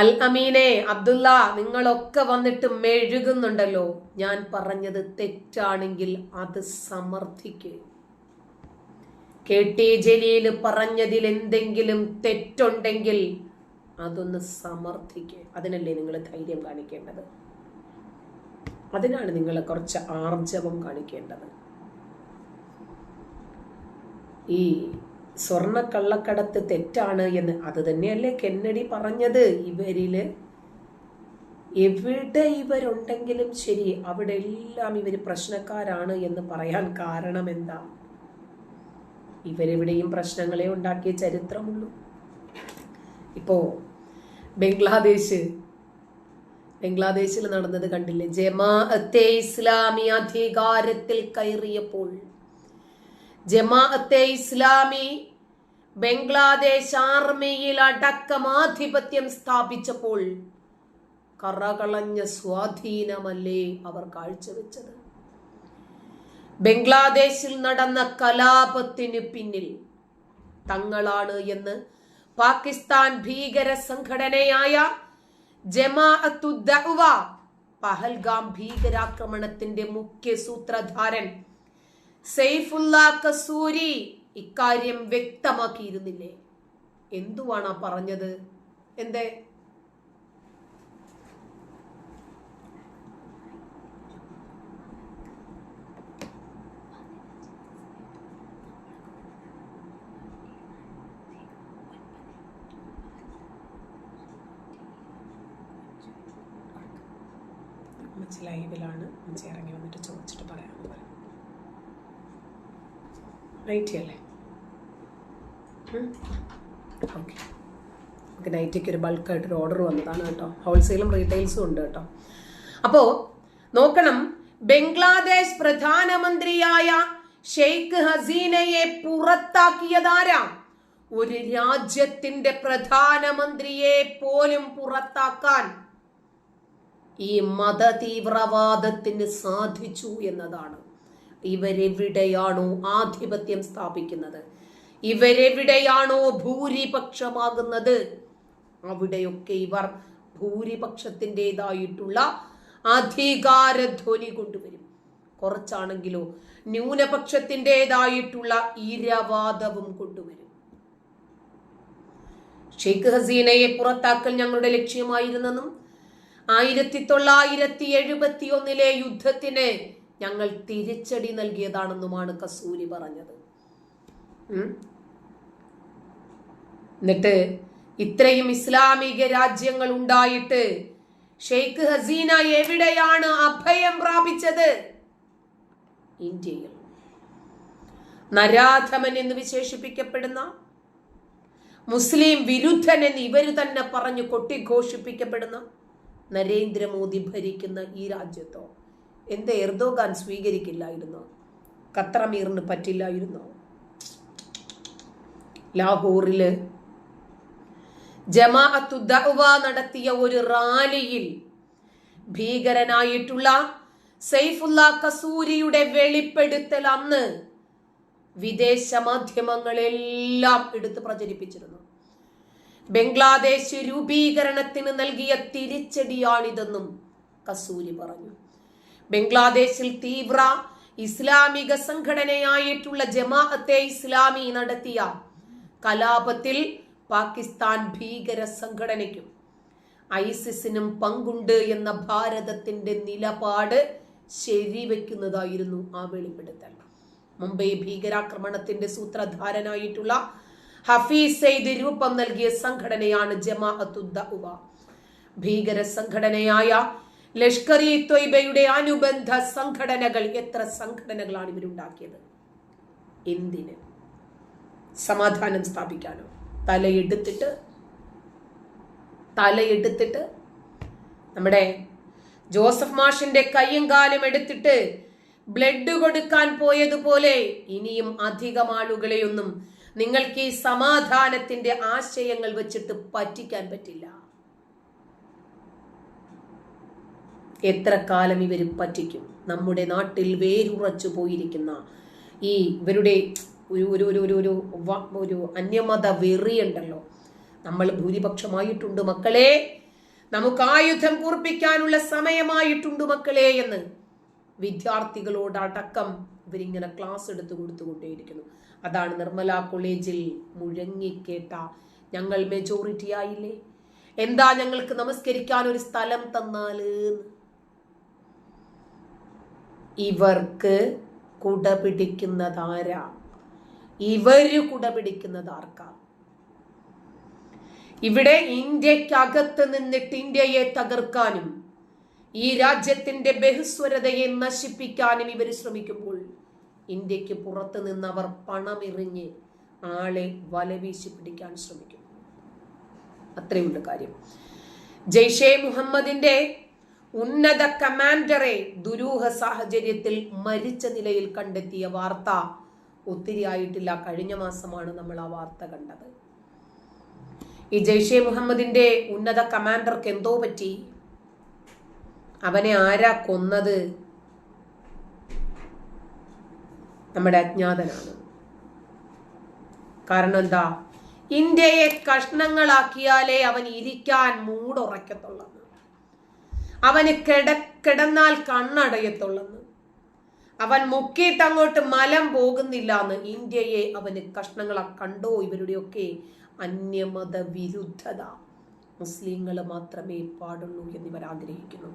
അൽ അമീനെ അബ്ദുള്ള നിങ്ങളൊക്കെ വന്നിട്ട് മെഴുകുന്നുണ്ടല്ലോ. ഞാൻ പറഞ്ഞത് തെറ്റാണെങ്കിൽ അത് സമർത്ഥിക്കുക കെ ടി ജലീൽ പറഞ്ഞതിൽ എന്തെങ്കിലും തെറ്റുണ്ടെങ്കിൽ അതൊന്ന് സമർത്ഥിക്കുക അതിനല്ലേ നിങ്ങൾ ധൈര്യം കാണിക്കേണ്ടത്? അതിനാണ് നിങ്ങൾ കുറച്ച് ആർജവം കാണിക്കേണ്ടത്. ഈ സ്വർണ കള്ളക്കടത്ത് തെറ്റാണ് എന്ന്. അത് തന്നെയല്ലേ കെന്നഡി പറഞ്ഞത് ഇവരിൽ. എവിടെ ഇവരുണ്ടെങ്കിലും ശരി അവിടെ എല്ലാം ഇവർ പ്രശ്നക്കാരാണ് എന്ന് പറയാൻ കാരണം എന്താ? ഇവരെവിടെയും പ്രശ്നങ്ങളെ ഉണ്ടാക്കിയ ചരിത്രമുള്ളൂ. ഇപ്പോ ബംഗ്ലാദേശ്. ബംഗ്ലാദേശിൽ നടന്നത് കണ്ടില്ലേ? ജമാഅത്തെ ഇസ്ലാമി അധികാരത്തിൽ കയറിയപ്പോൾ ജമാഅത്തെ ഇസ്ലാമി ബംഗ്ലാദേശ് ആർമിയിൽ അടക്കം ആധിപത്യം സ്ഥാപിച്ചപ്പോൾ കറകളഞ്ഞ സ്വാധീനമല്ലേ അവർ കാഴ്ചവെച്ചത്? ബംഗ്ലാദേശിൽ നടന്ന കലാപത്തിന് പിന്നിൽ തങ്ങളാണ് എന്ന് പാകിസ്ഥാൻ ഭീകര സംഘടനയായ ജമാഅത്തുദ്ദഅവ പഹൽഗാം ഭീകരാക്രമണത്തിന്റെ മുഖ്യ സൂത്രധാരൻ സെയ്ഫുല്ല കസൂരി ഇക്കാര്യം വ്യക്തമാക്കിയിരുന്നില്ലേ? എന്തുവാണ് ആ പറഞ്ഞത്? എന്തേ? ലൈവിലാണ് ഇറങ്ങി വന്നിട്ട് ചോദിച്ചിട്ട് പറയാമെന്ന് പറഞ്ഞു നൈറ്റി അല്ലേ? ഓക്കെ നമുക്ക് നൈറ്റിക്ക് ഒരു ബൾക്കായിട്ടൊരു ഓർഡർ വന്നതാണ് കേട്ടോ. ഹോൾസെയിലും റീറ്റെയിൽസും ഉണ്ട് കേട്ടോ. അപ്പോൾ നോക്കണം. ബംഗ്ലാദേശ് പ്രധാനമന്ത്രിയായ ഷെയ്ഖ് ഹസീനയെ പുറത്താക്കിയതാരാ? ഒരു രാജ്യത്തിന്റെ പ്രധാനമന്ത്രിയെ പോലും പുറത്താക്കാൻ ഈ മത തീവ്രവാദത്തിന് സാധിച്ചു എന്നതാണ്. ഇവരെവിടെയാണോ ആധിപത്യം സ്ഥാപിക്കുന്നത്? ഇവരെവിടെയാണോ ഭൂരിപക്ഷമാകുന്നത്? അവിടെയൊക്കെ ഇവർ ഭൂരിപക്ഷത്തിന്റെതായിട്ടുള്ള അധികാരധ്വനി കൊണ്ടുവരും. കുറച്ചാണെങ്കിലോ ന്യൂനപക്ഷത്തിന്റെതായിട്ടുള്ള ഇരവാദവും കൊണ്ടുവരും. ഷെയ്ഖ് ഹസീനയെ പുറത്താക്കൽ ഞങ്ങളുടെ ലക്ഷ്യമായിരുന്നെന്നും ആയിരത്തി തൊള്ളായിരത്തി എഴുപത്തി ഒന്നിലെ യുദ്ധത്തിന് ഞങ്ങൾ തിരിച്ചടി നൽകിയതാണെന്നുമാണ് കസൂരി പറഞ്ഞത്. എന്നിട്ട് ഇത്രയും ഇസ്ലാമിക രാജ്യങ്ങൾ ഉണ്ടായിട്ട് ഷെയ്ഖ് ഹസീന എവിടെയാണ് അഭയം പ്രാപിച്ചത്? ഇന്ത്യയിൽ. നരാധമൻ എന്ന് വിശേഷിപ്പിക്കപ്പെടുന്ന മുസ്ലിം വിരുദ്ധൻ എന്ന് ഇവർ തന്നെ പറഞ്ഞു കൊട്ടിഘോഷിപ്പിക്കപ്പെടുന്ന നരേന്ദ്രമോദി ഭരിക്കുന്ന ഈ രാജ്യത്തോ? എന്ത് എർദോഗാൻ സ്വീകരിക്കില്ലായിരുന്നോ? ഖത്തറമീറിന് പറ്റില്ലായിരുന്നോ? ലാഹോറിൽ ജമാഅത്തുദ്വ നടത്തിയ ഒരു റാലിയിൽ ഭീകരനായിട്ടുള്ള സൈഫുല്ല കസൂരിയുടെ വെളിപ്പെടുത്തൽ അന്ന് വിദേശ മാധ്യമങ്ങളെല്ലാം എടുത്ത് പ്രചരിപ്പിച്ചിരുന്നു. ബംഗ്ലാദേശ് രൂപീകരണത്തിന് നൽകിയ തിരിച്ചടിയാണിതെന്നും കസൂരി പറഞ്ഞു. ബംഗ്ലാദേശിൽ തീവ്ര ഇസ്ലാമിക സംഘടനയായിട്ടുള്ള ജമാഅത്തെ ഇസ്ലാമി നടത്തിയ കലാപത്തിൽ പാകിസ്ഥാൻ ഭീകര സംഘടനയ്ക്കും ഐസിസിനും പങ്കുണ്ട് എന്ന ഭാരതത്തിന്റെ നിലപാട് ശരിവെക്കുന്നതായിരുന്നു ആ വെളിപ്പെടുത്തൽ. മുംബൈ ഭീകരാക്രമണത്തിന്റെ സൂത്രധാരനായിട്ടുള്ള ഹഫീസ് സെയ്ദ് രൂപം നൽകിയ സംഘടനയാണ് ജമാഅത്തുദ്ദഅവ ഭീകര സംഘടനയായ ലഷ്കർ ഇ ത്വയ്ബയുടെ അനുബന്ധ സംഘടനകൾ. എത്ര സംഘടനകളാണ് ഇവരുണ്ടാക്കിയത്? എന്തിന്? സമാധാനം സ്ഥാപിക്കാനോ? തലയെടുത്തിട്ട് തലയെടുത്തിട്ട് നമ്മുടെ ജോസഫ് മാഷിന്റെ കയ്യും കാലും എടുത്തിട്ട് ബ്ലഡ് കൊടുക്കാൻ പോയതുപോലെ ഇനിയും അധികം ആളുകളെയൊന്നും നിങ്ങൾക്ക് ഈ സമാധാനത്തിന്റെ ആശയങ്ങൾ വെച്ചിട്ട് പറ്റിക്കാൻ പറ്റില്ല. എത്ര കാലം ഇവർ പറ്റിക്കും. നമ്മുടെ നാട്ടിൽ വേരുറച്ചു പോയിരിക്കുന്ന ഈ ഇവരുടെ ഒരു ഒരു ഒരു ഒരു ഒരു ഒരു അന്യമത വെറിയുണ്ടല്ലോ. നമ്മൾ ഭൂരിപക്ഷമായിട്ടുണ്ട് മക്കളെ. നമുക്ക് ആയുധം കൂർപ്പിക്കാനുള്ള സമയമായിട്ടുണ്ട് മക്കളെ എന്ന് വിദ്യാർത്ഥികളോട് അടക്കം ഇവരിങ്ങനെ ക്ലാസ് എടുത്തു കൊടുത്തുകൊണ്ടേയിരിക്കുന്നു. അതാണ് നിർമ്മല കോളേജിൽ മുഴങ്ങിക്കേട്ട ഞങ്ങൾ മെജോറിറ്റി ആയില്ലേ? എന്താ ഞങ്ങൾക്ക് നമസ്കരിക്കാൻ ഒരു സ്ഥലം തന്നാൽ ഇവർക്ക് കുട പിടിക്കുന്നതാരാ? ഇവർ കുട പിടിക്കുന്നത് ആർക്കാ ഇവിടെ ഇന്ത്യക്കകത്ത് നിന്നിട്ട് ഇന്ത്യയെ തകർക്കാനും ഈ രാജ്യത്തിന്റെ ബഹുസ്വരതയെ നശിപ്പിക്കാനും ഇവർ ശ്രമിക്കുമ്പോൾ ഇന്ത്യയ്ക്ക് പുറത്ത് നിന്ന് അവർ പണമെറിഞ്ഞ് ആളെ വലവീശി പിടിക്കാൻ ശ്രമിക്കും. അത്രയുണ്ട് കാര്യം. ജയ്ഷെ മുഹമ്മദിന്റെ ഉന്നത കമാൻഡറെ ദുരൂഹ സാഹചര്യത്തിൽ മരിച്ച നിലയിൽ കണ്ടെത്തിയ വാർത്ത ഒത്തിരി ആയിട്ടില്ല കഴിഞ്ഞ മാസമാണ് നമ്മൾ ആ വാർത്ത കണ്ടത്. ഈ ജയ്ഷെ മുഹമ്മദിന്റെ ഉന്നത കമാൻഡർക്ക് എന്തോ പറ്റി? അവനെ ആരാ കൊന്നത്? നമ്മുടെ അജ്ഞാതനാണ്. കാരണം എന്താ? ഇന്ത്യയെ കഷ്ണങ്ങളാക്കിയാലേ അവൻ ഇരിക്കാൻ മൂടുറയ്ക്കത്തുള്ളെന്ന് അവന് കിട കിടന്നാൽ കണ്ണടയത്തുള്ളെന്ന്. അവൻ മുക്കിയിട്ട് അങ്ങോട്ട് മലം പോകുന്നില്ല എന്ന് ഇന്ത്യയെ അവന് കഷ്ണങ്ങളെ കണ്ടോ ഇവരുടെയൊക്കെ അന്യമത വിരുദ്ധത മുസ്ലിങ്ങൾ മാത്രമേ പാടുള്ളൂ എന്നിവർ ആഗ്രഹിക്കുന്നു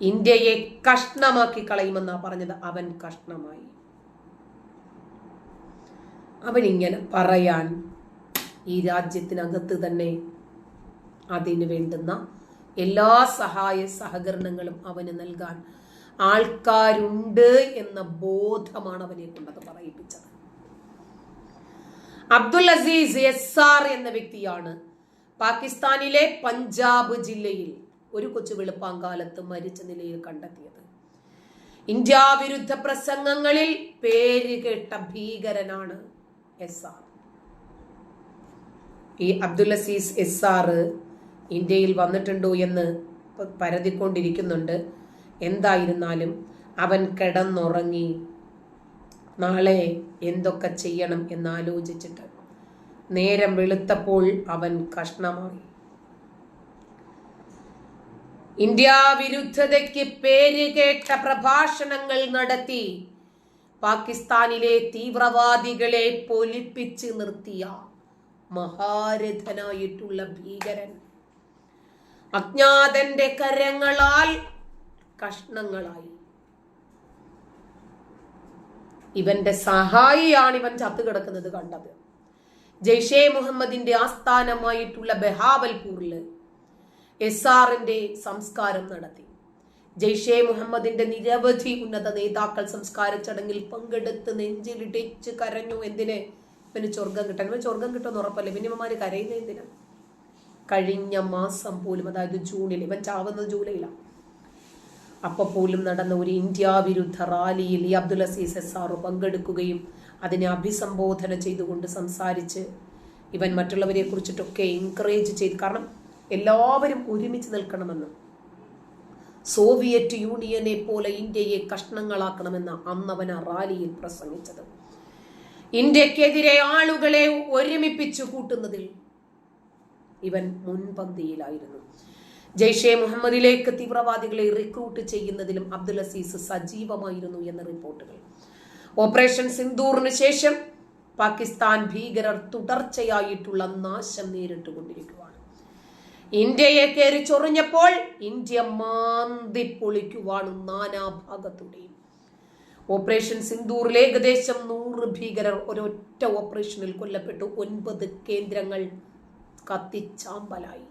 ഇന്ത്യയെ കഷ്ണമാക്കി കളയുമെന്നാ പറഞ്ഞത് അവൻ കഷ്ണമായി. അവനിങ്ങനെ പറയാൻ ഈ രാജ്യത്തിനകത്ത് തന്നെ അതിന് വേണ്ടുന്ന എല്ലാ സഹായ സഹകരണങ്ങളും അവന് നൽകാൻ ആൾക്കാരുണ്ട് എന്ന ബോധമാണ് അവനെ കൊണ്ടത് പറയിപ്പിച്ചത്. അബ്ദുൽ അസീസ് എസ് ആർ എന്ന വ്യക്തിയാണ് പാകിസ്ഥാനിലെ പഞ്ചാബ് ജില്ലയിൽ ഒരു കൊച്ചു വെളുപ്പാങ്കാലത്ത് മരിച്ച നിലയിൽ കണ്ടെത്തിയത്. ഇന്ത്യ വിരുദ്ധ പ്രസംഗങ്ങളിൽ പേര് കേട്ട ഭീകരനാണ് എസ് ആർ. ഈ അബ്ദുൽ അസീസ് എസ് ആർ ഇന്ത്യയിൽ വന്നിട്ടുണ്ടോ എന്ന് പരതിക്കൊണ്ടിരിക്കുന്നുണ്ട്. എന്തായിരുന്നാലും അവൻ കിടന്നുറങ്ങി. നാളെ എന്തൊക്കെ ചെയ്യണം? എന്നാലോചിച്ചിട്ട് നേരം വെളുത്തപ്പോൾ അവൻ കഷ്ണമായി. ഇന്ത്യ വിരുദ്ധതയ്ക്ക് പേര് കേട്ട പ്രഭാഷണങ്ങൾ നടത്തി പാകിസ്ഥാനിലെ തീവ്രവാദികളെ പൊലിപ്പിച്ച് നിർത്തിയ മഹാരഥനായിട്ടുള്ള ഭീകരൻ. അജ്ഞാതന്റെ കരങ്ങളാൽ കഷ്ണങ്ങളായി. ഇവന്റെ സഹായിയാണ് ഇവൻ ചത്തു കിടക്കുന്നത് കണ്ടത്. ജയ്ഷെ മുഹമ്മദിന്റെ ആസ്ഥാനമായിട്ടുള്ള ബഹാവൽപൂറിൽ എസ് ആറിന്റെ സംസ്കാരം നടത്തി. ജയ്ഷെ മുഹമ്മദിന്റെ നിരവധി ഉന്നത നേതാക്കൾ സംസ്കാര ചടങ്ങിൽ പങ്കെടുത്ത് നെഞ്ചിലിടിച്ച് കരഞ്ഞു. എന്തിന്? പിന്നെ സ്വർഗം കിട്ടാൻ. സ്വർഗം കിട്ടുമെന്ന് ഉറപ്പല്ലേ? പിന്നെ ഇവന്മാര് കരയുന്ന എന്തിനാ? കഴിഞ്ഞ മാസം പോലും അതായത് ജൂണിൽ ഇവൻ ചാവുന്നത് ജൂലൈയിലാണ് അപ്പോൾ പോലും നടന്ന ഒരു ഇന്ത്യ വിരുദ്ധ റാലിയിൽ ഈ അബ്ദുൽ അസീസ് എസ് പങ്കെടുക്കുകയും അതിനെ അഭിസംബോധന ചെയ്തുകൊണ്ട് സംസാരിച്ച് ഇവൻ മറ്റുള്ളവരെ കുറിച്ചിട്ടൊക്കെ എൻകറേജ് ചെയ്ത് കാരണം എല്ലാവരും ഒരുമിച്ച് നിൽക്കണമെന്ന്. സോവിയറ്റ് യൂണിയനെ പോലെ ഇന്ത്യയെ കഷ്ണങ്ങളാക്കണമെന്ന അന്നവൻ ആ റാലിയിൽ പ്രസംഗിച്ചത്. ഇന്ത്യക്കെതിരെ ആളുകളെ ഒരുമിപ്പിച്ചു കൂട്ടുന്നതിൽ ഇവൻ മുൻപന്തിയിലായിരുന്നു. ജയ്ഷെ മുഹമ്മദിലേക്ക് തീവ്രവാദികളെ റിക്രൂട്ട് ചെയ്യുന്നതിലും അബ്ദുൽ അസീസ് സജീവമായിരുന്നു എന്ന റിപ്പോർട്ടുകൾ. ഓപ്പറേഷൻ സിന്ദൂറിന് ശേഷം പാകിസ്ഥാൻ ഭീകരർ തുടർച്ചയായിട്ടുള്ള നാശം നേരിട്ടുകൊണ്ടിരിക്കുകയാണ് ഇന്ത്യയെ കയറി ചൊറിഞ്ഞപ്പോൾ ഇന്ത്യ മാന്തി പൊളിക്കുവാണ് നാനാഭാഗത്തുടെയും. ഓപ്പറേഷൻ സിന്ദൂറിൽ ഏകദേശം നൂറ് ഭീകരർ ഒരൊറ്റ ഓപ്പറേഷനിൽ കൊല്ലപ്പെട്ടു. ഒൻപത് കേന്ദ്രങ്ങൾ കത്തിച്ചാമ്പലായി.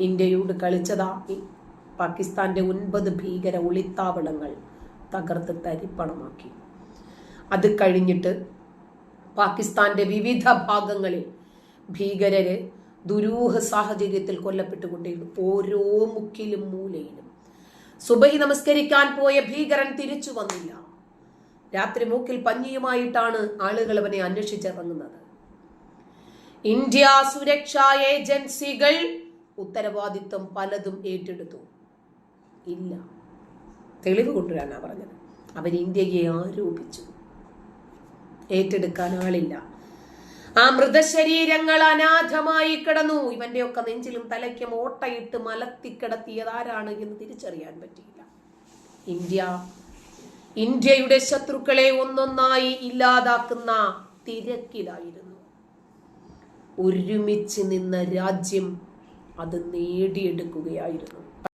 ഇന്ത്യയോട് കളിച്ചതാ പാകിസ്ഥാന്റെ ഒൻപത് ഭീകര ഒളിത്താവളങ്ങൾ തകർത്ത് തരിപ്പണമാക്കി. അത് കഴിഞ്ഞിട്ട് പാകിസ്ഥാന്റെ വിവിധ ഭാഗങ്ങളിൽ ഭീകരര് ദുരൂഹ സാഹചര്യത്തിൽ കൊല്ലപ്പെട്ടുകൊണ്ടിരുന്നു. ഓരോ മുക്കിലും മൂലയിലും. സുബഹി നമസ്കരിക്കാൻ പോയ ഭീകരൻ തിരിച്ചു വന്നില്ല. രാത്രി മൂക്കിൽ പഞ്ഞിയുമായിട്ടാണ് ആളുകൾ അവനെ അന്വേഷിച്ചിറങ്ങുന്നത്. ഇന്ത്യ സുരക്ഷാ ഏജൻസികൾ ഉത്തരവാദിത്വം പലതും ഏറ്റെടുത്തു. ഇല്ല. തെളിവ് കൊണ്ടുവരാനാ പറഞ്ഞത്. അവർ ഇന്ത്യയെ ആരോപിച്ചു. ഏറ്റെടുക്കാൻ ആളില്ല. ആ മൃതശരീരങ്ങൾ അനാഥമായി കിടന്നു. ഇവന്റെയൊക്കെ നെഞ്ചിലും തലയ്ക്കും ഓട്ടയിട്ട് മലത്തിക്കിടത്തിയത് ആരാണ് എന്ന് തിരിച്ചറിയാൻ പറ്റിയില്ല. ഇന്ത്യ ഇന്ത്യയുടെ ശത്രുക്കളെ ഒന്നൊന്നായി ഇല്ലാതാക്കുന്ന തിരക്കിലായിരുന്നു. ഒരുമിച്ച് നിന്ന രാജ്യം അത് നേടിയെടുക്കുകയായിരുന്നു.